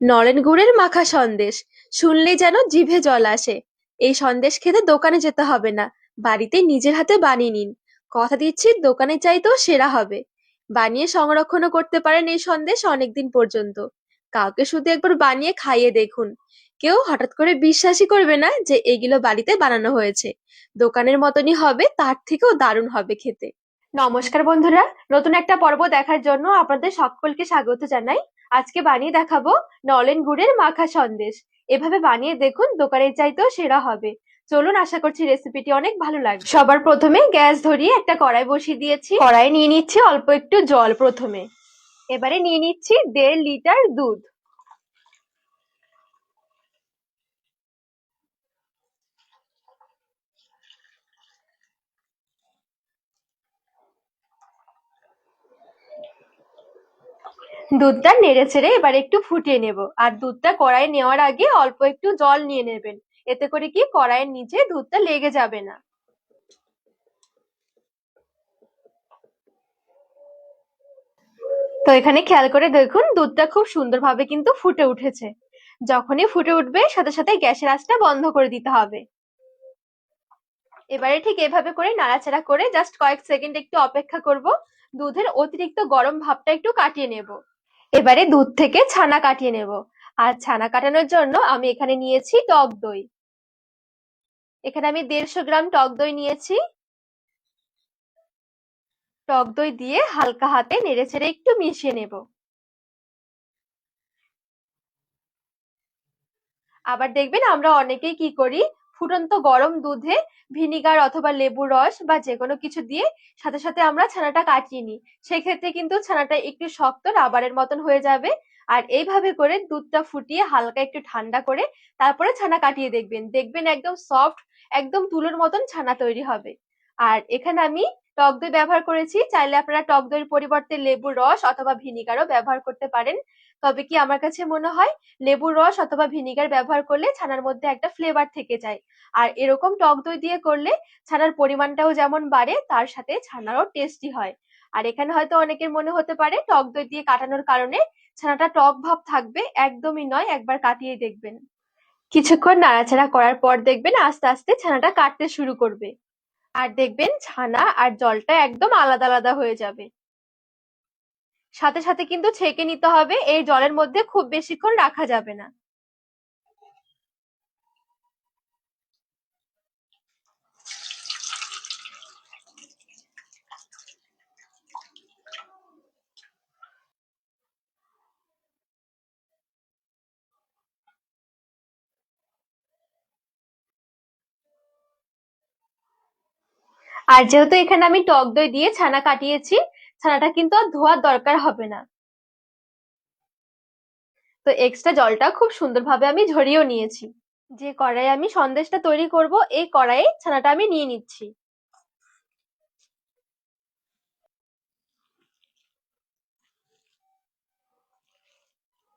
নলেন গুড়ের মাখা সন্দেশ। শুনলেই যেন জিভে জল আসে। এই সন্দেশ খেতে দোকানে যেতে হবে না, বাড়িতে নিজের হাতে বানিয়ে নিন। কথা দিচ্ছি, দোকানে চাইতেও সেরা হবে। বানিয়ে সংরক্ষণও করতে পারেন এই সন্দেশ অনেকদিন পর্যন্ত। কাউকে শুধু একবার বানিয়ে খাইয়ে দেখুন। কেউ হঠাৎ করে বিশ্বাসই করবে না যে এগুলো বাড়িতে বানানো হয়েছে। দোকানের মতনই হবে, তার থেকেও দারুণ হবে খেতে। নমস্কার বন্ধুরা, নতুন একটা পর্ব দেখার জন্য আপনাদের সকলকে স্বাগত জানাই। আজকে বানিয়ে দেখাবো নলেন গুড়ের মাখা সন্দেশ। এভাবে বানিয়ে দেখুন, দোকানের চাইতেও সেরা হবে। চলুন, আশা করছি রেসিপিটি অনেক ভালো লাগবে। সবার প্রথমে গ্যাস ধরিয়ে একটা কড়াই বসিয়ে দিয়েছি। কড়াই নিয়ে নিচ্ছি অল্প একটু জল প্রথমে। এবারে নিয়ে নিচ্ছি দেড় লিটার দুধ। দুধটা নেড়ে ছেড়ে এবার একটু ফুটিয়ে নেব। আর দুধটা কড়াই নেওয়ার আগে অল্প একটু জল নিয়ে নেবেন। এতে করে কি কড়াইয়ের নিচে দুধটা লেগে যাবে না। তো এখানে খেয়াল করে দেখুন, দুধটা খুব সুন্দরভাবে কিন্তু ফুটে উঠেছে। যখনই ফুটে উঠবে, সাথে সাথে গ্যাসের আঁচটা বন্ধ করে দিতে হবে। এবারে ঠিক এভাবে করে নাড়াচাড়া করে জাস্ট কয়েক সেকেন্ড একটু অপেক্ষা করব। দুধের অতিরিক্ত গরম ভাবটা একটু কাটিয়ে নেব। এবারে দুধ থেকে ছানা কাটিয়ে নেব। আর ছানা কাটানোর জন্য আমি এখানে নিয়েছি টক দই। এখানে আমি দেড়শো গ্রাম টক দই নিয়েছি। টক দই দিয়ে হালকা হাতে নেড়ে ছেড়ে একটু মিশিয়ে নেব। আবার দেখবেন আমরা অনেকেই কি করি ফুটন্ত গরম দুধে ভিনিগার অথবা লেবুর রস বা যে কোনো কিছু দিয়ে সাথে সাথে আমরা ছানাটা কাটিয়ে নিই। সেক্ষেত্রে কিন্তু ছানাটা একটু শক্ত রাবারের মতন হয়ে যাবে। আর এইভাবে করে দুধটা ফুটিয়ে হালকা একটু ঠান্ডা করে তারপরে ছানা কাটিয়ে দেখবেন। দেখবেন একদম সফট একদম তুলোর মতন ছানা তৈরি হবে। আর এখানে আমি টক দই ব্যবহার করেছি। চাইলে আপনারা টক দইয়ের পরিবর্তে লেবুর রস অথবা ভিনিগারও ব্যবহার করতে পারেন। তবে কি আমার কাছে মনে হয় লেবুর রস অথবা ভিনিগার ব্যবহার করলে ছানার মধ্যে একটা ফ্লেভার থেকে যায়। আর এরকম টক দই দিয়ে করলে ছানার পরিমাণটাও যেমন বাড়ে, তার সাথে ছানারও টেস্টি হয়। আর এখানে হয়তো অনেকের মনে হতে পারে টক দই দিয়ে কাটানোর কারণে ছানাটা টক ভাব থাকবে, একদমই নয়, একবার কাটিয়ে দেখবেন। কিছুক্ষণ নাড়াচাড়া করার পর দেখবেন আস্তে আস্তে ছানাটা কাটতে শুরু করবে। আর দেখবেন ছানা আর জলটা একদম আলাদা আলাদা হয়ে যাবে। সাথে সাথে কিন্তু ছেঁকে নিতে হবে, এই জলের মধ্যে খুব বেশিক্ষণ রাখা যাবে না। আর যেহেতু এখানে আমি টক দই দিয়ে ছানা কাটিয়েছি ছানাটা কিন্তু আর ধোয়ার দরকার হবে না। তো এক্সট্রা জলটা খুব সুন্দরভাবে আমি ঝরিয়েও নিয়েছি। যে কড়াইয়ে আমি সন্দেশটা তৈরি করব, এই কড়াইয়ে ছানাটা আমি নিয়ে নিচ্ছি।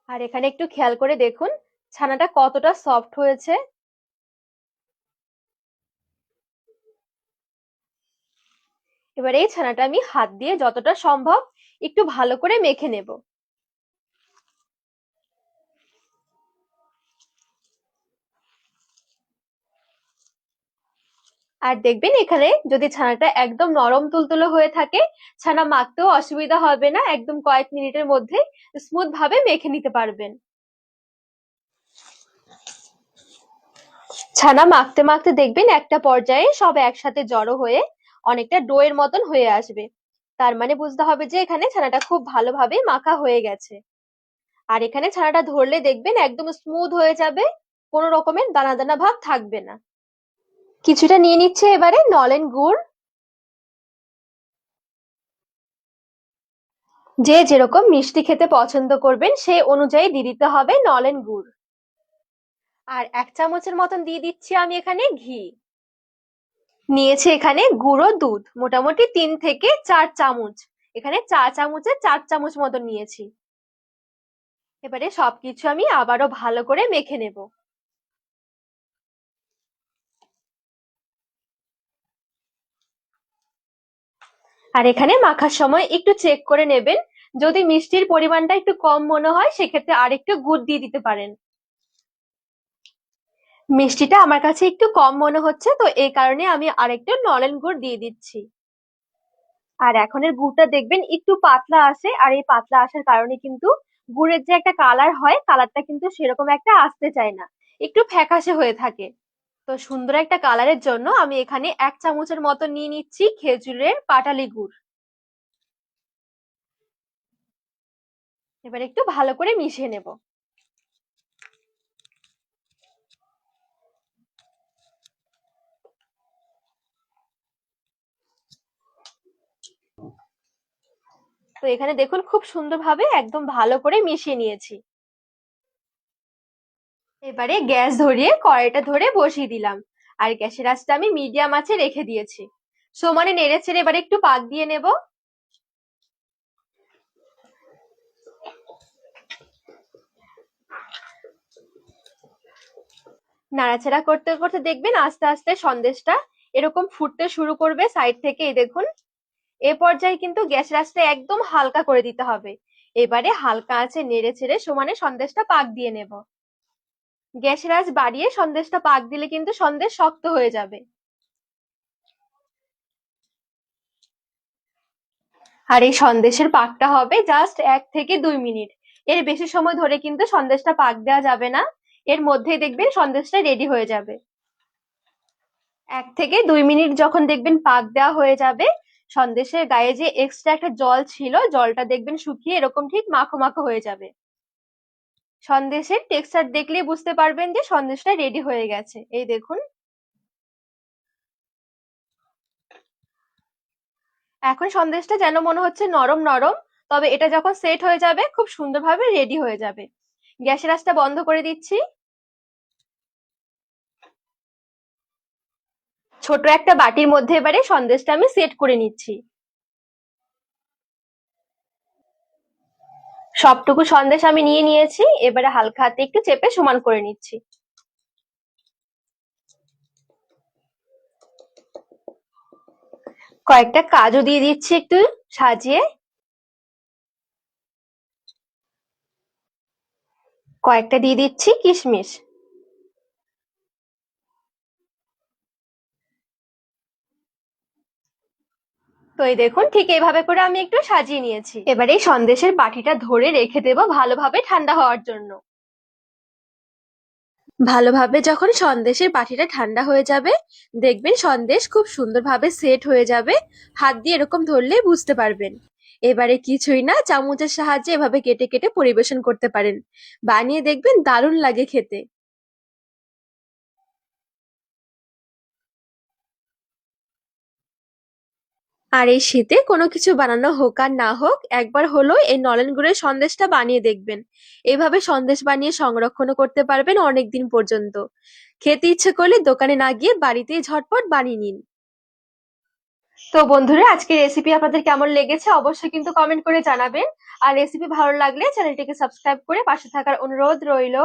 আর এখানে একটু খেয়াল করে দেখুন, ছানাটা কতটা সফট হয়েছে। এবার এই ছানাটা আমি হাত দিয়ে যতটা সম্ভব একটু ভালো করে মেখে নেব। আর দেখবেন এখানে যদি ছানাটা একদম নরম তুলতুলো হয়ে থাকে, ছানা মাখতেও অসুবিধা হবে না, একদম কয়েক মিনিটের মধ্যে স্মুথ ভাবে মেখে নিতে পারবেন। ছানা মাখতে মাখতে দেখবেন একটা পর্যায়ে সব একসাথে জড়ো হয়ে অনেকটা ডোয়ের মতন হয়ে আসবে। তার মানে বুঝতে হবে যে এখানে ছানাটা খুব ভালোভাবে মাখা হয়ে গেছে। আর এখানে ছানাটা ধরলে দেখবেন একদম স্মুথ হয়ে যাবে, কোনো রকমের দানা দানা ভাব থাকবে না। কিছুটা নিয়ে নিচ্ছে এবারে নলেন গুড়। যে যেরকম মিষ্টি খেতে পছন্দ করবেন সেই অনুযায়ী দিয়ে দিতে হবে নলেন গুড়। আর এক চামচের মতন দিয়ে দিচ্ছি আমি এখানে ঘি। নিয়েছি এখানে গুঁড়ো দুধ, মোটামুটি তিন থেকে চার চামচ। এখানে চা চামচে চার চামচ মতন নিয়েছি। এবারে সবকিছু আমি আবারও ভালো করে মেখে নেব। আর এখানে মাখার সময় একটু চেক করে নেবেন। যদি মিষ্টির পরিমাণটা একটু কম মনে হয়, সেক্ষেত্রে আরেকটু গুড় দিয়ে দিতে পারেন। মিষ্টিটা আমার কাছে একটু কম মনে হচ্ছে, তো এই কারণে আমি আরেকটু নলেন গুড় দিয়ে দিচ্ছি। আর এখনের গুড়টা দেখবেন একটু পাতলা আসে, আর এই পাতলা আসার কারণে কিন্তু গুড়ের যে একটা কালার হয়, কালারটা কিন্তু সেরকম একটা আসতে চায় না। একটু ফ্যাকাশে হয়ে থাকে। তো সুন্দর একটা কালারের জন্য আমি এখানে এক চামচের মতো নিয়ে নিচ্ছি খেজুরের পাটালি গুড়। এবার একটু ভালো করে মিশিয়ে নেব। তো এখানে দেখুন খুব সুন্দরভাবে একদম ভালো করে মিশিয়ে নিয়েছি। এবারে গ্যাস ধরিয়ে কড়াইটা ধরে বসিয়ে দিলাম। আর গ্যাসের আঁচটা আমি মিডিয়াম আঁচে রেখে দিয়েছি। সমানে নেড়ে ছেড়ে এবারে একটু পাক দিয়ে নেব। নাড়াচাড়া করতে করতে দেখবেন আস্তে আস্তে সন্দেশটা এরকম ফুটতে শুরু করবে সাইড থেকে, এই দেখুন। এ পর্যায়ে কিন্তু গ্যাসের আঁচটা একদম হালকা করে দিতে হবে। এবারে হালকা আছে নেড়ে ছেড়ে সমানে সন্দেশটা পাক দিয়ে নেব। গ্যাসের আঁচ বাড়িয়ে সন্দেশটা পাক দিলে কিন্তু সন্দেশ শক্ত হয়ে যাবে। আর এই সন্দেশের পাকটা হবে জাস্ট এক থেকে দুই মিনিট। এর বেশি সময় ধরে কিন্তু সন্দেশটা পাক দেওয়া যাবে না। এর মধ্যেই দেখবেন সন্দেশটা রেডি হয়ে যাবে। এক থেকে দুই মিনিট যখন দেখবেন পাক দেওয়া হয়ে যাবে সন্দেশের গায়ে যে এক্সট্রা একটা জল ছিল, জলটা দেখবেন শুকিয়ে এরকম ঠিক মাখো মাখো হয়ে যাবে। সন্দেশের টেক্সচার দেখলেই বুঝতে পারবেন যে সন্দেশটা রেডি হয়ে গেছে। এই দেখুন। এখন সন্দেশটা যেন মনে হচ্ছে নরম নরম, তবে এটা যখন সেট হয়ে যাবে, খুব সুন্দরভাবে রেডি হয়ে যাবে। গ্যাসের আঁচটা বন্ধ করে দিচ্ছি। ছোট একটা বাটির মধ্যে এবারে সন্দেশটা আমি সেট করে নিচ্ছি। সবটুকু সন্দেশ আমি নিয়ে নিয়েছি, এবারে হালকা হাতে একটু চেপে সমান করে নিচ্ছি। কয়েকটা কাজু দিয়ে দিচ্ছি একটু সাজিয়ে। কয়েকটা দিয়ে দিচ্ছি কিশমিশ। এই দেখুন, ঠিক এইভাবে করে আমি একটু সাজিয়ে নিয়েছি। এবারে এই সন্দেশের বাটিটা ধরে রেখে দেব ভালোভাবে ঠান্ডা হওয়ার জন্য। ভালোভাবে যখন সন্দেশের বাটিটা ঠান্ডা হয়ে যাবে, দেখবেন সন্দেশ খুব সুন্দরভাবে সেট হয়ে যাবে। হাত দিয়ে এরকম ধরলে বুঝতে পারবেন। এবারে কিছুই না, চামচের সাহায্যে এভাবে কেটে কেটে পরিবেশন করতে পারেন। বানিয়ে দেখবেন দারুণ লাগে খেতে। আর এই শীতে কোনো কিছু বানানো হোক আর না হোক, একবার হলো এই নলেন গুড়ের সন্দেশটা বানিয়ে দেখবেন। এভাবে সন্দেশ বানিয়ে সংরক্ষণও করতে পারবেন অনেক দিন পর্যন্ত। খেতে ইচ্ছে করলে দোকানে না গিয়ে বাড়িতেই ঝটপট বানিয়ে নিন। তো বন্ধুরা, আজকের রেসিপি আপনাদের কেমন লেগেছে অবশ্যই কিন্তু কমেন্ট করে জানাবেন। আর রেসিপি ভালো লাগলে চ্যানেলটিকে সাবস্ক্রাইব করে পাশে থাকার অনুরোধ রইল।